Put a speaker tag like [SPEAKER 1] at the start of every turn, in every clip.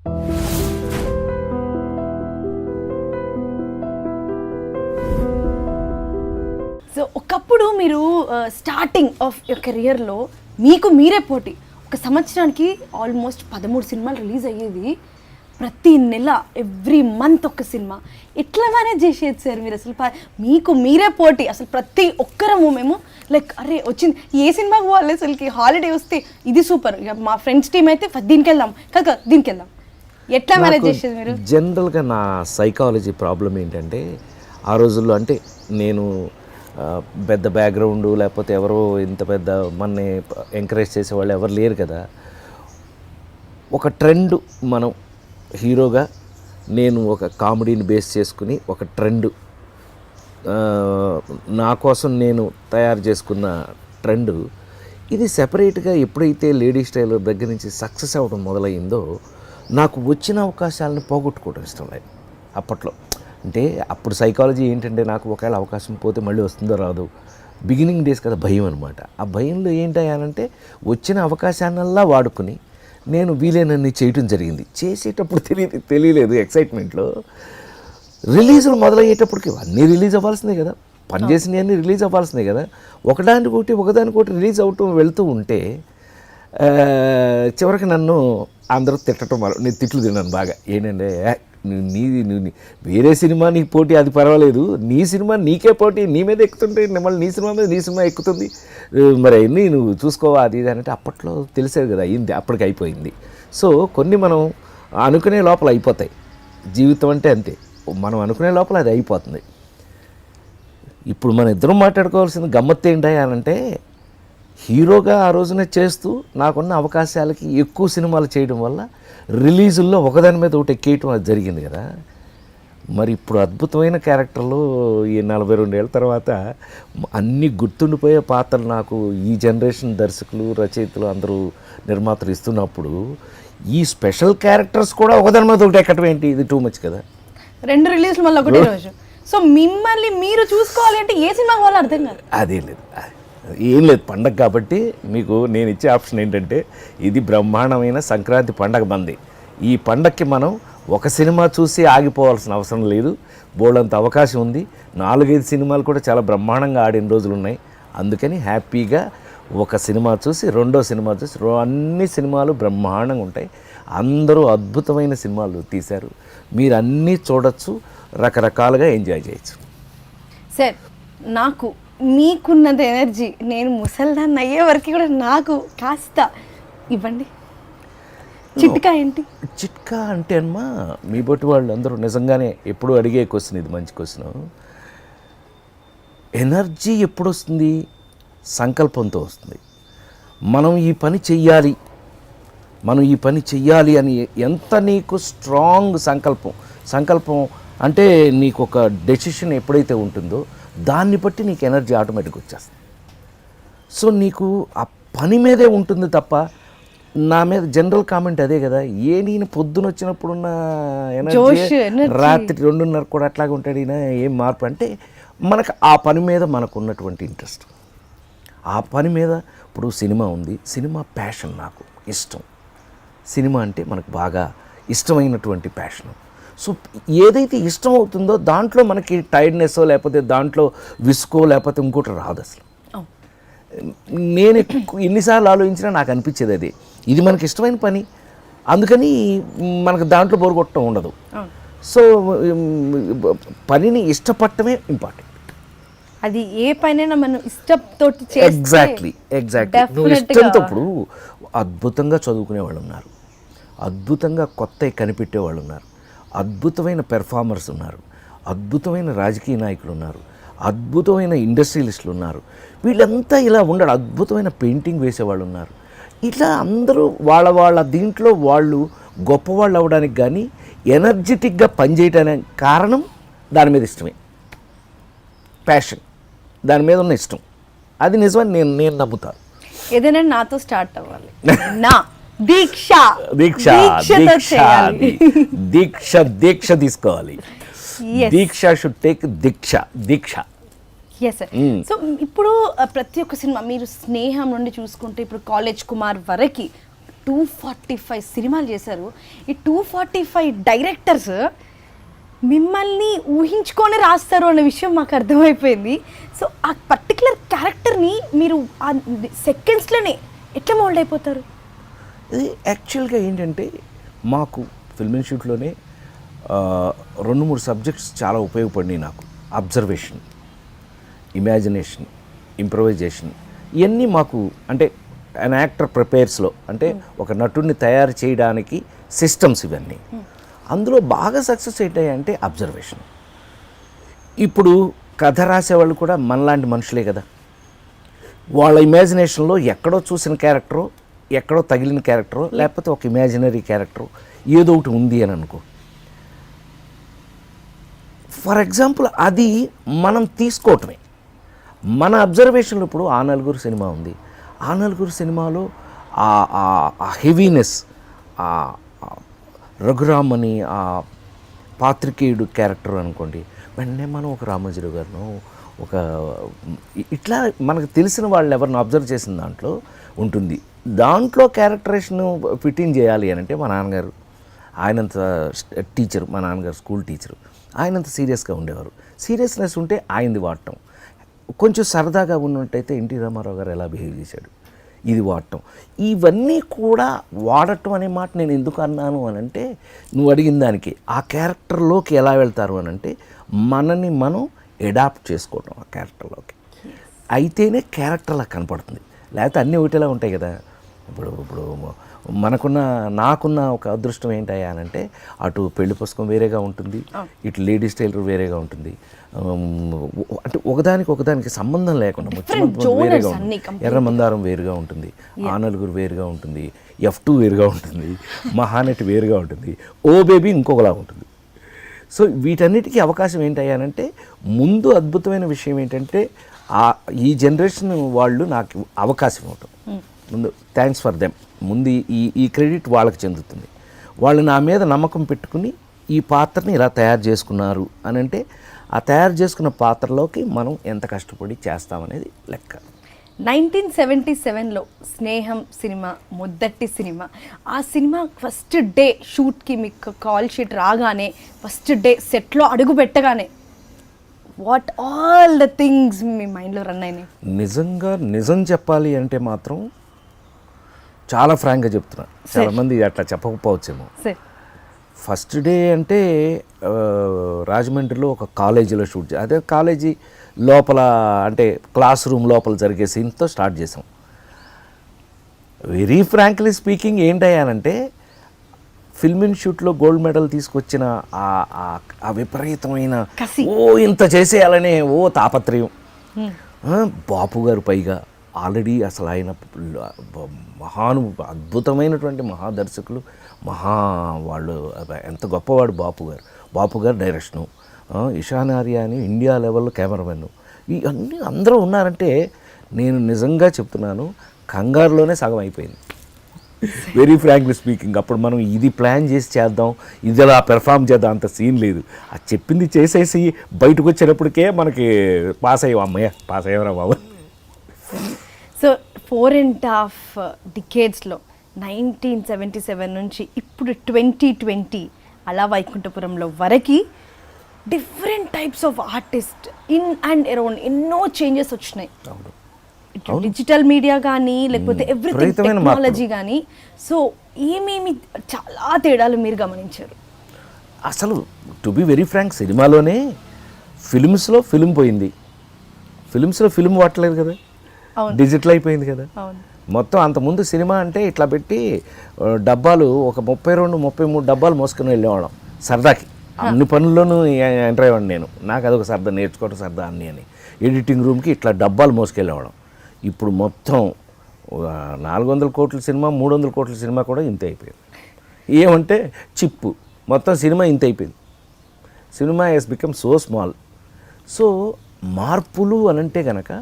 [SPEAKER 1] So ఒకప్పుడు మీరు starting of your కెరియర్లో మీకు మీరే పోటీ. ఒక సంవత్సరానికి ఆల్మోస్ట్ పదమూడు సినిమాలు రిలీజ్ అయ్యేది ప్రతి నెల ఎవ్రీ మంత్ ఒక సినిమా. ఎట్లా మేనేజ్ చేసేది సార్ మీరు అసలు? మీకు మీరే పోటీ. అసలు ప్రతి ఒక్కరము మేము లైక్ అరే వచ్చింది. ఏ సినిమాకి పోవాలి అసలుకి? హాలిడే వస్తే ఇది సూపర్ ఇక మా ఫ్రెండ్స్ టీం అయితే దీనికి వెళ్దాం కాక దీనికి వెళ్దాం ఎట్లా మేనేజ్ చేసేది మీరు?
[SPEAKER 2] జనరల్గా నా సైకాలజీ ప్రాబ్లం ఏంటంటే ఆ రోజుల్లో అంటే నేను పెద్ద బ్యాక్గ్రౌండ్ లేకపోతే ఎవరో ఇంత పెద్ద మనని ఎంకరేజ్ చేసేవాళ్ళు ఎవరు లేరు కదా. ఒక ట్రెండ్ మనం హీరోగా నేను ఒక కామెడీని బేస్ చేసుకుని ఒక ట్రెండ్ నా కోసం నేను తయారు చేసుకున్న ట్రెండ్ ఇది సెపరేట్గా ఎప్పుడైతే లేడీ స్టైల్ దగ్గర నుంచి సక్సెస్ అవ్వడం మొదలైందో నాకు వచ్చిన అవకాశాలను పోగొట్టుకోవడం ఇష్టం లేదు. అప్పట్లో. అంటే అప్పుడు సైకాలజీ ఏంటంటే నాకు ఒకవేళ అవకాశం పోతే మళ్ళీ వస్తుందో రాదు. బిగినింగ్ డేస్ కదా భయం అనమాట ఆ భయంలో ఏంటంటే వచ్చిన అవకాశాన్నల్లా వాడుకుని నేను వీలైనన్ని చేయటం జరిగింది. చేసేటప్పుడు తెలియదు తెలియలేదు ఎక్సైట్మెంట్లో రిలీజులు మొదలయ్యేటప్పటికి అన్నీ రిలీజ్ అవ్వాల్సిందే కదా. పని చేసినవన్నీ రిలీజ్ అవ్వాల్సిందే కదా. ఒకదానికొకటి ఒకదానికొకటి రిలీజ్ అవటం వెళ్తూ ఉంటే చివరికి నన్ను అందరూ తిట్టడం వల్ల నేను తిట్లు తిన్నాను బాగా. ఏంటంటే నువ్వు నీది నువ్వు నీ- వేరే సినిమా నీకు పోటీ అది పర్వాలేదు. నీ సినిమా నీకే పోటీ నీ మీద ఎక్కుతుంటే మళ్ళీ నీ సినిమా మీద నీ సినిమా ఎక్కుతుంది. మరి అన్నీ నువ్వు చూసుకోవా అది ఇది అంటే అప్పట్లో తెలిసేది కదా అయింది అప్పటికి అయిపోయింది. సో కొన్ని మనం అనుకునే లోపల అయిపోతాయి. జీవితం అంటే అంతే. మనం అనుకునే లోపల అది అయిపోతుంది. ఇప్పుడు మన ఇద్దరం మాట్లాడుకోవాల్సిన గమ్మత్తు ఏంటి అని అంటే హీరోగా ఆ రోజున చేస్తూ నాకున్న అవకాశాలకి ఎక్కువ సినిమాలు చేయడం వల్ల రిలీజుల్లో ఒకదాని మీద ఒకటి ఎక్కేయటం అది జరిగింది కదా. మరి ఇప్పుడు అద్భుతమైన క్యారెక్టర్లు ఈ నలభై రెండేళ్ళ తర్వాత అన్ని గుర్తుండిపోయే పాత్రలు నాకు ఈ జనరేషన్ దర్శకులు రచయితలు అందరూ నిర్మాతలు ఇస్తున్నప్పుడు ఈ స్పెషల్ క్యారెక్టర్స్ కూడా ఒకదాని మీద ఒకటి ఎక్కడం ఏంటి? ఇది టూ మచ్ కదా.
[SPEAKER 1] రెండు రిలీజ్లు మళ్ళీ ఒకటే రోజు. సో మిమ్మల్ని మీరు చూసుకోవాలి అంటే ఏ సినిమాకి వాళ్ళు అర్థం కాదు.
[SPEAKER 2] అదేం లేదు. ఏం లేదు పండగ కాబట్టి మీకు నేను ఇచ్చే ఆప్షన్ ఏంటంటే ఇది బ్రహ్మాండమైన సంక్రాంతి పండగ మంది. ఈ పండగకి మనం ఒక సినిమా చూసి ఆగిపోవాల్సిన అవసరం లేదు. బోల్డంత అవకాశం ఉంది. నాలుగైదు సినిమాలు కూడా చాలా బ్రహ్మాండంగా ఆడిన రోజులు ఉన్నాయి. అందుకని హ్యాపీగా ఒక సినిమా చూసి రెండో సినిమా చూసి రో- అన్ని సినిమాలు బ్రహ్మాండంగా ఉంటాయి. అందరూ అద్భుతమైన సినిమాలు తీశారు. మీరు అన్నీ చూడొచ్చు రకరకాలుగా ఎంజాయ్ చేయొచ్చు.
[SPEAKER 1] సార్ నాకు మీకున్నంత ఎనర్జీ నేను ముసల్దాన్ని అయ్యే వరకు కూడా నాకు కాస్త ఇవ్వండి. చిట్కా ఏంటి?
[SPEAKER 2] చిట్కా అంటే అమ్మా మీ బట్టి వాళ్ళు అందరూ నిజంగానే ఎప్పుడు అడిగే క్వశ్చన్ ఇది మంచి క్వశ్చన్ ఎనర్జీ ఎప్పుడు వస్తుంది సంకల్పంతో వస్తుంది. మనం ఈ పని చెయ్యాలి. మనం ఈ పని చెయ్యాలి అని ఎంత నీకు స్ట్రాంగ్ సంకల్పం. సంకల్పం అంటే నీకు ఒక డెసిషన్ ఎప్పుడైతే ఉంటుందో దాన్ని బట్టి నీకు ఎనర్జీ ఆటోమేటిక్గా వచ్చేస్తుంది. సో నీకు ఆ పని మీదే ఉంటుంది తప్ప నా మీద జనరల్ కామెంట్ అదే కదా ఏ నేను పొద్దున వచ్చినప్పుడున్న ఎనర్జీ. రాత్రి రెండున్నర కూడా అట్లాగే ఉంటాడు ఈయన ఏం మార్పు? అంటే మనకు ఆ పని మీద మనకు ఉన్నటువంటి ఇంట్రెస్ట్ ఆ పని మీద ఇప్పుడు సినిమా ఉంది సినిమా ప్యాషన్ నాకు ఇష్టం. సినిమా అంటే మనకు బాగా ఇష్టమైనటువంటి ప్యాషన్ సో ఏదైతే ఇష్టం అవుతుందో దాంట్లో మనకి టైర్డ్నెస్ లేకపోతే దాంట్లో విసుకో లేకపోతే ఇంకోటి రాదు అసలు. నేను ఎన్నిసార్లు ఆలోచించినా నాకు అనిపించేది అది. ఇది మనకి ఇష్టమైన పని. అందుకని మనకు దాంట్లో బోరు కొట్టడం ఉండదు. సో పనిని ఇష్టపడటమే ఇంపార్టెంట్
[SPEAKER 1] అది ఏ పనైనా మనం ఇష్టంతో
[SPEAKER 2] ఎగ్జాక్ట్లీ ఎగ్జాక్ట్లీ నువ్వు ఇష్టంతో ఇప్పుడు అద్భుతంగా చదువుకునే వాళ్ళు ఉన్నారు. అద్భుతంగా కొత్త కనిపెట్టే వాళ్ళు ఉన్నారు. అద్భుతమైన పెర్ఫార్మర్స్ ఉన్నారు. అద్భుతమైన రాజకీయ నాయకులు ఉన్నారు. అద్భుతమైన ఇండస్ట్రియలిస్టులు ఉన్నారు. వీళ్ళంతా ఇలా ఉండడు అద్భుతమైన పెయింటింగ్ వేసేవాళ్ళు ఉన్నారు. ఇట్లా అందరూ వాళ్ళ వాళ్ళ దీంట్లో వాళ్ళు గొప్పవాళ్ళు అవ్వడానికి కానీ ఎనర్జెటిక్గా పనిచేయడానికి కారణం దాని మీద ఇష్టమే. ప్యాషన్ దాని మీద ఉన్న ఇష్టం. అది నిజమని నేను నేను నమ్ముతాను
[SPEAKER 1] ఏదైనా నాతో స్టార్ట్ అవ్వాలి. నా. దీక్ష.
[SPEAKER 2] దీక్ష దీక్ష దీక్ష దీక్ష తీసుకోవాలి. Deeksha should take deeksha deeksha.
[SPEAKER 1] Yes sir so ఇప్పుడు uh, ప్రతి ఒక్క సినిమా మీరు స్నేహం నుండి చూసుకుంటే ఇప్పుడు కాలేజ్ కుమార్ వరకు టూ ఫార్టీ ఫైవ్ సినిమాలు చేశారు. ఈ టూ ఫార్టీ ఫైవ్ డైరెక్టర్స్ మిమ్మల్ని ఊహించుకొని రాస్తారు అనే విషయం మాకు అర్థమైపోయింది. సో ఆ పర్టికులర్ క్యారెక్టర్ని మీరు ఆ సెకండ్స్లోనే ఎట్లా మోల్డ్ అయిపోతారు?
[SPEAKER 2] ఇది యాక్చువల్గా ఏంటంటే మాకు ఫిల్మ్ ఇన్స్టిట్యూట్లోనే రెండు మూడు సబ్జెక్ట్స్ చాలా ఉపయోగపడినాయి నాకు. అబ్జర్వేషన్ ఇమాజినేషన్ ఇంప్రవైజేషన్ ఇవన్నీ మాకు అంటే అన్ యాక్టర్ ప్రిపేర్స్లో అంటే ఒక నటుడిని తయారు చేయడానికి సిస్టమ్స్ ఇవన్నీ. అందులో బాగా సక్సెస్ ఏంటంటే అబ్జర్వేషన్ ఇప్పుడు కథ రాసేవాళ్ళు కూడా మనలాంటి మనుషులే కదా. వాళ్ళ ఇమాజినేషన్లో ఎక్కడో చూసిన క్యారెక్టరు ఎక్కడో తగిలిన క్యారెక్టరు లేకపోతే ఒక ఇమాజినరీ క్యారెక్టరు ఏదో ఒకటి ఉంది అని అనుకో. ఫర్ ఎగ్జాంపుల్ అది మనం తీసుకోవటమే. మన అబ్జర్వేషన్లో ఇప్పుడు ఆ నలుగురు సినిమా ఉంది. ఆ నలుగురు సినిమాలో ఆ- హెవీనెస్ ఆ రఘురామ్ అని ఆ పాత్రికేయుడు క్యారెక్టర్ అనుకోండి వెంటనే మనం ఒక రామోజీరావు గారిను ఒక ఇట్లా మనకు తెలిసిన వాళ్ళు ఎవరిని అబ్జర్వ్ చేసిన దాంట్లో ఉంటుంది. దాంట్లో క్యారెక్టరేషన్ ఫిట్టింగ్ చేయాలి అని అంటే మా నాన్నగారు. ఆయనంత టీచర్ మా నాన్నగారు స్కూల్ టీచరు. ఆయనంత సీరియస్గా ఉండేవారు. సీరియస్నెస్ ఉంటే ఆయనది వాడటం. కొంచెం సరదాగా ఉన్నట్టయితే ఎన్టీ రామారావు గారు ఎలా బిహేవ్ చేశాడు? ఇది వాడటం. ఇవన్నీ కూడా వాడటం అనే మాట నేను ఎందుకు అన్నాను అని అంటే నువ్వు అడిగిన దానికి ఆ క్యారెక్టర్లోకి ఎలా వెళ్తారు అని అంటే మనని మనం ఎడాప్ట్ చేసుకోవటం ఆ క్యారెక్టర్లోకి. అయితేనే క్యారెక్టర్లా కనపడుతుంది. లేకపోతే అన్నీ ఒకటిలా ఉంటాయి కదా. ఇప్పుడు ఇప్పుడు మనకున్న నాకున్న ఒక అదృష్టం ఏంటయ్యా అంటే అటు పెళ్ళి పుస్తకం వేరేగా ఉంటుంది ఇటు లేడీస్ టైలర్ వేరేగా ఉంటుంది. అంటే ఒకదానికి ఒకదానికి సంబంధం లేకుండా
[SPEAKER 1] genres
[SPEAKER 2] వేరేగా ఉంటుంది. ఎర్ర మందారం వేరుగా ఉంటుంది. ఆ నలుగురు వేరుగా ఉంటుంది. ఎఫ్ టూ వేరుగా ఉంటుంది. మహానటి వేరుగా ఉంటుంది. ఓ బేబీ ఇంకొకలా ఉంటుంది. సో వీటన్నిటికీ అవకాశం ఏంటయ్యానంటే ముందు అద్భుతమైన విషయం ఏంటంటే ఆ ఈ జనరేషన్ వాళ్ళు నాకు అవకాశం ఇవ్వటం. ముందు థ్యాంక్స్ ఫర్ దెమ్ ముందు ఈ ఈ క్రెడిట్ వాళ్ళకి చెందుతుంది. వాళ్ళు నా మీద నమ్మకం పెట్టుకుని ఈ పాత్రని ఇలా తయారు చేసుకున్నారు అని అంటే ఆ తయారు చేసుకున్న పాత్రలోకి మనం ఎంత కష్టపడి చేస్తామనేది లెక్క.
[SPEAKER 1] నైన్టీన్ సెవెంటీ సెవెన్లో స్నేహం సినిమా మొదటి సినిమా. ఆ సినిమా ఫస్ట్ డే షూట్కి మీకు కాల్ షీట్ రాగానే ఫస్ట్ డే సెట్లో అడుగు పెట్టగానే వాట్ ఆల్ ద థింగ్స్ మీ మైండ్లో రన్ అయినాయి?
[SPEAKER 2] నిజంగా నిజం చెప్పాలి అంటే మాత్రం చాలా ఫ్రాంక్గా చెప్తున్నా. చాలామంది అట్లా చెప్పకపోవచ్చేమో. ఫస్ట్ డే అంటే రాజమండ్రిలో ఒక కాలేజీలో షూట్ అదే కాలేజీ లోపల అంటే క్లాస్ రూమ్ లోపల జరిగే సీన్తో స్టార్ట్ చేసాం. వెరీ ఫ్రాంక్లీ స్పీకింగ్ ఏంటయ్యానంటే ఫిల్మ్ ఇన్స్టిట్యూట్లో గోల్డ్ మెడల్ తీసుకొచ్చిన ఆ- విపరీతమైన. ఓ ఇంత చేసేయాలనే ఓ తాపత్రయం. బాపు గారు పైగా ఆల్రెడీ అసలు ఆయన మహాను అద్భుతమైనటువంటి మహాదర్శకులు మహా వాళ్ళు ఎంత గొప్పవాడు బాపు గారు. బాపు గారు డైరెక్షను ఇషాన్ ఆర్య అని ఇండియా లెవెల్లో కెమెరామెన్ ఇవన్నీ అందరూ ఉన్నారంటే నేను నిజంగా చెప్తున్నాను కంగారులోనే సగం అయిపోయింది. వెరీ ఫ్రాంక్లీ స్పీకింగ్ అప్పుడు మనం ఇది ప్లాన్ చేసి చేద్దాం ఇది అలా పెర్ఫామ్ చేద్దాం అంత సీన్ లేదు. అది చెప్పింది చేసేసి బయటకు వచ్చినప్పటికే మనకి పాస్ అయ్యాం. అమ్మయ్య పాస్ అయ్యారా బాబు.
[SPEAKER 1] సో ఫోర్ అండ్ హాఫ్ డికేడ్స్లో నైన్టీన్ సెవెంటీ సెవెన్ నుంచి ఇప్పుడు ట్వంటీ ట్వంటీ అలా వైకుంఠపురంలో వరకు different types of artist in and around ఎన్నో చేంజెస్ వచ్చినాయి. డిజిటల్ మీడియా కానీ లేకపోతే ఎవ్రీథింగ్ టెక్నాలజీ కానీ సో ఏమేమి చాలా తేడాలు మీరు గమనించారు?
[SPEAKER 2] అసలు టు బి వెరీ ఫ్రాంక్ సినిమాలోనే ఫిల్మ్స్లో ఫిల్మ్ పోయింది. ఫిల్మ్స్లో ఫిల్మ్ వాడలేదు కదా. డిజిటల్ అయిపోయింది కదా. మొత్తం అంతకుముందు సినిమా అంటే ఇట్లా పెట్టి డబ్బాలు ఒక ముప్పై రెండు ముప్పై మూడు డబ్బాలు మోసుకుని వెళ్ళేవాళ్ళం సరదాకి. అన్ని పనుల్లోనూ ఎంటర్ అయ్యేవాడిని నేను. నాకు అదొక సరదా నేర్చుకోవడం సరదా అన్ని అని. ఎడిటింగ్ రూమ్కి ఇట్లా డబ్బాలు మోసుకెళ్ళేవాళ్ళం. ఇప్పుడు మొత్తం నాలుగు వందల కోట్ల సినిమా మూడు వందల కోట్ల సినిమా కూడా ఇంత అయిపోయింది. ఏమంటే చిప్పు. మొత్తం సినిమా ఇంత అయిపోయింది. Cinema has become so small so మార్పులు అనంటే గనక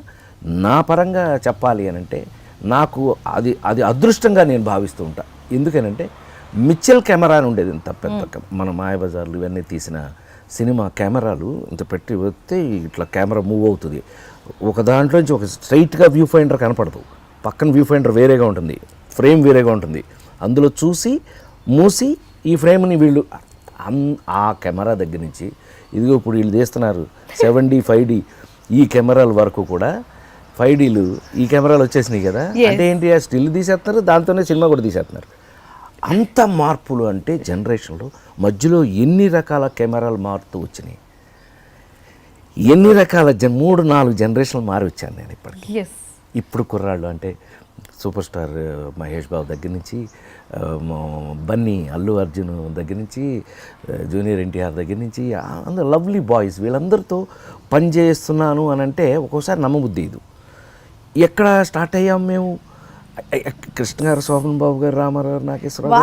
[SPEAKER 2] నా పరంగా చెప్పాలి అనంటే నాకు అది అది అదృష్టంగా నేను భావిస్తూ ఉంటా. ఎందుకనంటే మిచ్చల్ కెమెరా అని ఉండేది ఇంత పెద్ద మన మాయబజార్లు ఇవన్నీ తీసిన సినిమా కెమెరాలు ఇంత పెట్టి వస్తే ఇట్లా కెమెరా మూవ్ అవుతుంది. ఒక దాంట్లోంచి ఒక స్ట్రైట్గా వ్యూ ఫైండర్ కనపడదు. పక్కన వ్యూ ఫైండర్ వేరేగా ఉంటుంది. ఫ్రేమ్ వేరేగా ఉంటుంది. అందులో చూసి మూసి ఈ ఫ్రేమ్ని వీళ్ళు అన్ ఆ కెమెరా దగ్గర నుంచి ఇదిగో ఇప్పుడు వీళ్ళు తీస్తున్నారు. సెవెన్ డి ఫైవ్ డి ఈ కెమెరాల వరకు కూడా ఫైవ్ డీలు ఈ కెమెరాలు వచ్చేసినాయి కదా? అంటే ఏంటి ఆ స్టిల్ తీసేస్తున్నారు దాంతోనే సినిమా కూడా తీసేస్తున్నారు. అంత మార్పులు అంటే జనరేషన్లో మధ్యలో ఎన్ని రకాల కెమెరాలు మారుతూ వచ్చినాయి? ఎన్ని రకాల జన్ మూడు నాలుగు జనరేషన్లు మారి వచ్చాను నేను ఇప్పటికి. ఇప్పుడు కుర్రాళ్ళు అంటే సూపర్ స్టార్ మహేష్ బాబు దగ్గర నుంచి బన్నీ అల్లు అర్జున్ దగ్గర నుంచి జూనియర్ ఎన్టీఆర్ దగ్గర నుంచి అందరూ లవ్లీ బాయ్స్ వీళ్ళందరితో పని చేస్తున్నాను అని అంటే ఒక్కోసారి నమ్మబుద్ధి ఇది. ఎక్కడ స్టార్ట్ అయ్యాం మేము? కృష్ణ గారు శోభన్ బాబు గారు రామారావు నాగేశ్వరరావు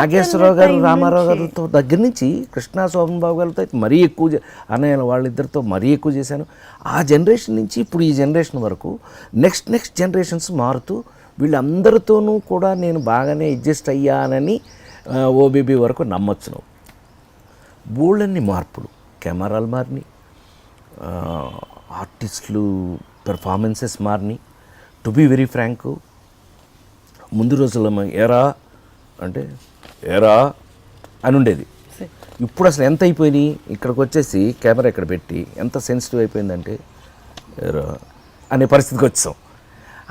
[SPEAKER 2] నాగేశ్వరరావు గారు రామారావు. గారితో దగ్గర నుంచి కృష్ణ శోభన్ బాబు గారితో అయితే మరీ ఎక్కువ అన్నయ్య వాళ్ళిద్దరితో మరీ ఎక్కువ చేశాను. ఆ జనరేషన్ నుంచి ఇప్పుడు ఈ జనరేషన్ వరకు నెక్స్ట్ నెక్స్ట్ జనరేషన్స్ మారుతూ వీళ్ళందరితోనూ కూడా నేను బాగానే అడ్జస్ట్ అయ్యానని ఓబీబీ వరకు నమ్మొచ్చు నువ్వు. బోళ్ళన్ని మార్పులు కెమెరాలు మారినాయి. ఆర్టిస్టులు పెర్ఫార్మెన్సెస్ మారినాయి. టు బీ వెరీ ఫ్రాంక్ ముందు రోజుల్లో ఏరా అంటే ఏరా అని ఉండేది. ఇప్పుడు అసలు ఎంత అయిపోయినాయి? ఇక్కడికి వచ్చేసి కెమెరా ఇక్కడ పెట్టి ఎంత సెన్సిటివ్ అయిపోయిందంటే అనే పరిస్థితికి వచ్చాం.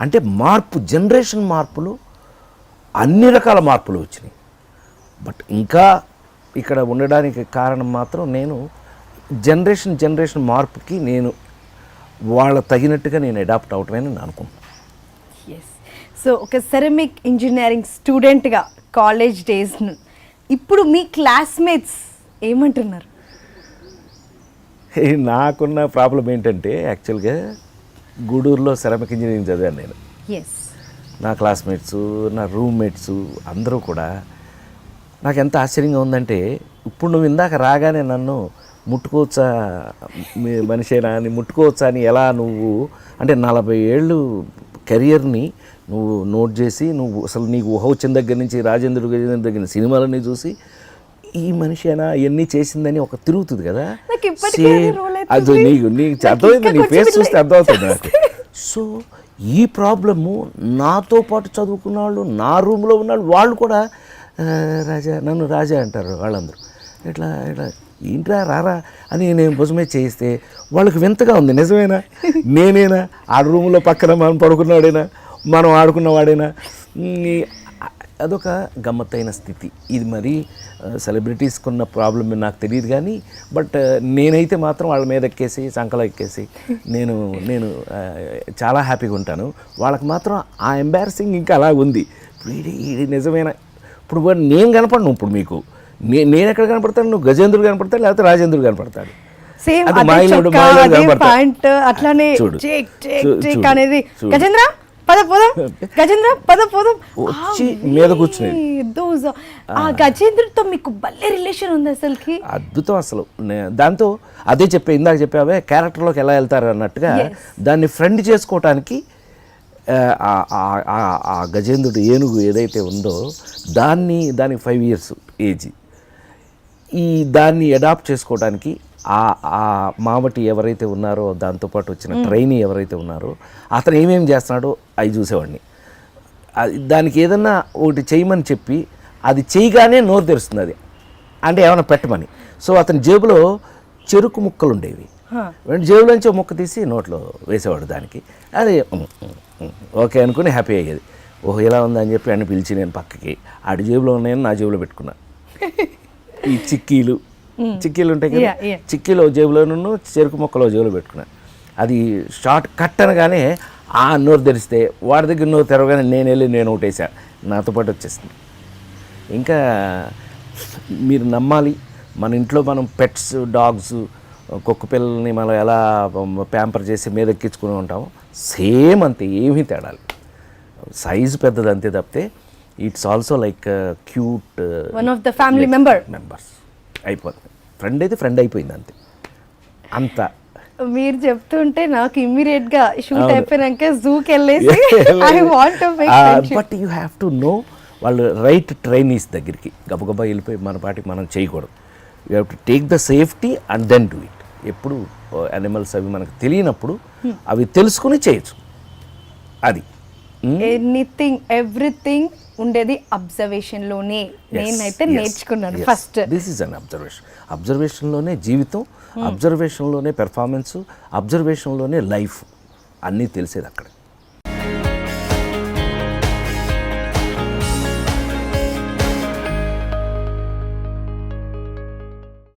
[SPEAKER 2] అంటే మార్పు జనరేషన్ మార్పులు అన్ని రకాల మార్పులు వచ్చినాయి. బట్ ఇంకా ఇక్కడ ఉండడానికి కారణం మాత్రం నేను జనరేషన్ జనరేషన్ మార్పుకి నేను వాళ్ళ తగినట్టుగా నేను అడాప్ట్ అవటమే నేను అనుకుంటున్నాను.
[SPEAKER 1] ఎస్ సో ఒక సెరమిక్ ఇంజనీరింగ్ స్టూడెంట్గా కాలేజ్ డేస్ ఇప్పుడు మీ క్లాస్మేట్స్ ఏమంటున్నారు?
[SPEAKER 2] నాకున్న ప్రాబ్లం ఏంటంటే యాక్చువల్గా గూడూరులో సెరమిక్ ఇంజనీరింగ్ చదివాను నేను.
[SPEAKER 1] ఎస్
[SPEAKER 2] నా క్లాస్మేట్స్ నా రూమ్మేట్స్ అందరూ కూడా నాకు ఎంత ఆశ్చర్యంగా ఉందంటే ఇప్పుడు నువ్వు ఇందాక రాగానే నన్ను ముట్టుకోవచ్చా? మనిషేనా అని ముట్టుకోవచ్చా అని ఎలా నువ్వు అంటే నలభై ఏళ్ళు కెరియర్ని నువ్వు నోట్ చేసి నువ్వు అసలు నీకు ఊహ వచ్చిన దగ్గర నుంచి రాజేంద్ర గజేంద్ర దగ్గర సినిమాలన్నీ చూసి ఈ మనిషేనా? ఇవన్నీ చేసిందని ఒక తిరుగుతుంది కదా.
[SPEAKER 1] అదే
[SPEAKER 2] నీకు నీకు అర్థమైంది నీ ఫేస్ చూస్తే అర్థమవుతుంది నాకు. సో ఈ ప్రాబ్లము నాతో పాటు చదువుకున్న వాళ్ళు నా రూమ్లో ఉన్న వాళ్ళు వాళ్ళు కూడా "ఆ, రాజా నన్ను రాజా అంటారు వాళ్ళందరూ. ఇట్లా ఇట్లా ఏంట్రా రారా అని నేను భుజమే చేయిస్తే వాళ్ళకి వింతగా ఉంది. నిజమేనా? నేనేనా? ఆ రూమ్లో పక్కన మనం పడుకున్నవాడైనా? మనం ఆడుకున్నవాడేనా? అదొక గమ్మత్తైన స్థితి. ఇది మరి సెలబ్రిటీస్కి ఉన్న ప్రాబ్లం నాకు తెలియదు కానీ బట్ నేనైతే మాత్రం వాళ్ళ మీద ఎక్కేసి సంకలం ఎక్కేసి నేను నేను చాలా హ్యాపీగా ఉంటాను. వాళ్ళకి మాత్రం ఆ ఎంబారసింగ్ ఇంకా అలా ఉంది. ఇప్పుడు ఇది నిజమేనా? ఇప్పుడు నేను కనపడను ఇప్పుడు మీకు. నేను ఎక్కడ కనపడతాను? నువ్వు గజేంద్రుడు కనపడతాడు లేకపోతే రాజేంద్రుడు కనపడతాడు.
[SPEAKER 1] సేమ్
[SPEAKER 2] అది
[SPEAKER 1] చొక్కా అదే. ప్యాంట్ అట్లానే. Check check check. అనేది. గజేంద్ర పద పోదాం. గజేంద్ర పద పోదాం.
[SPEAKER 2] వచ్చి మీద కూర్చునేది.
[SPEAKER 1] దోస్. ఆ. గజేంద్రతో మీకు భలే రిలేషన్ ఉంది అసలుకి.
[SPEAKER 2] అద్భుతం అసలు. దాంతో అదే చెప్పే ఇందాక చెప్పావే క్యారెక్టర్లోకి ఎలా వెళ్తారు అన్నట్టుగా దాన్ని ఫ్రెండ్ చేసుకోవటానికి ఆ గజేంద్రుడు ఏనుగు ఏదైతే ఉందో దాన్ని దానికి ఫైవ్ ఇయర్స్ ఏజ్. ఈ దాన్ని అడాప్ట్ చేసుకోవడానికి ఆ ఆ మావటి ఎవరైతే ఉన్నారో దాంతోపాటు వచ్చిన ట్రైనీ ఎవరైతే ఉన్నారో అతను ఏమేమి చేస్తున్నాడో అవి చూసేవాడిని. అది దానికి ఏదన్నా ఒకటి చేయమని చెప్పి అది చేయగానే నోరు తెరుస్తుంది అది. అంటే ఏమైనా పెట్టమని. సో అతని జేబులో చెరుకు ముక్కలు ఉండేవి. వెంట జేబులోంచి ఒక ముక్క తీసి నోట్లో వేసేవాడు దానికి. అది ఓకే అనుకుని హ్యాపీ అయ్యేది. ఓహో ఇలా ఉందని చెప్పి అన్ని పిలిచి నేను పక్కకి ఆడి జేబులో ఉన్నాయని నా జేబులో పెట్టుకున్నా. ఈ చిక్కీలు. చిక్కీలు ఉంటాయి కదా. చిక్కీలో జేబులోనూ చెరుకు మొక్కలో జేబులో పెట్టుకున్నా. అది షార్ట్ కట్ అనగానే ఆ నోరు తెరిస్తే వాడి దగ్గర నోరు తెరవగానే నేను వెళ్ళి నేను ఒకటేసా నాతో పాటు వచ్చేసింది. ఇంకా మీరు నమ్మాలి మన ఇంట్లో మనం పెట్స్ డాగ్స్ కుక్క పిల్లల్ని మనం ఎలా ప్యాంపర్ చేసి మీద ఎక్కించుకుని ఉంటామో సేమ్ అంతే ఏమీ తేడాలి. సైజు పెద్దది అంతే తప్పితే it's also like cute
[SPEAKER 1] one of the family member
[SPEAKER 2] members అయిపోతుంది ఫ్రెండ్ అయితే ఫ్రెండ్ అయిపోయింది అంతే. అంత.
[SPEAKER 1] మీరు చెప్తుంటే నాకు ఇమ్మీడియట్గా షూట్ అయిపోయినాక జూకి వెళ్ళేసి. I want
[SPEAKER 2] but you have to know వాళ్ళు రైట్ ట్రైనీస్ దగ్గరికి. గబగబా వెళ్ళిపోయి మన పాటికి మనం చేయకూడదు. You have to take the safety and then do it ఎప్పుడు అనిమల్స్ అవి మనకు తెలియనప్పుడు అవి తెలుసుకుని చేయొచ్చు. అది.
[SPEAKER 1] ఎనీథింగ్ ఎవ్రీథింగ్ ఉండేది అబ్జర్వేషన్లోనే నేనైతే నేర్చుకున్నాను first
[SPEAKER 2] this is an observation అబ్జర్వేషన్లోనే జీవితం అబ్జర్వేషన్లోనే పెర్ఫార్మెన్స్ అబ్జర్వేషన్లోనే లైఫ్ అన్నీ తెలిసేది అక్కడ.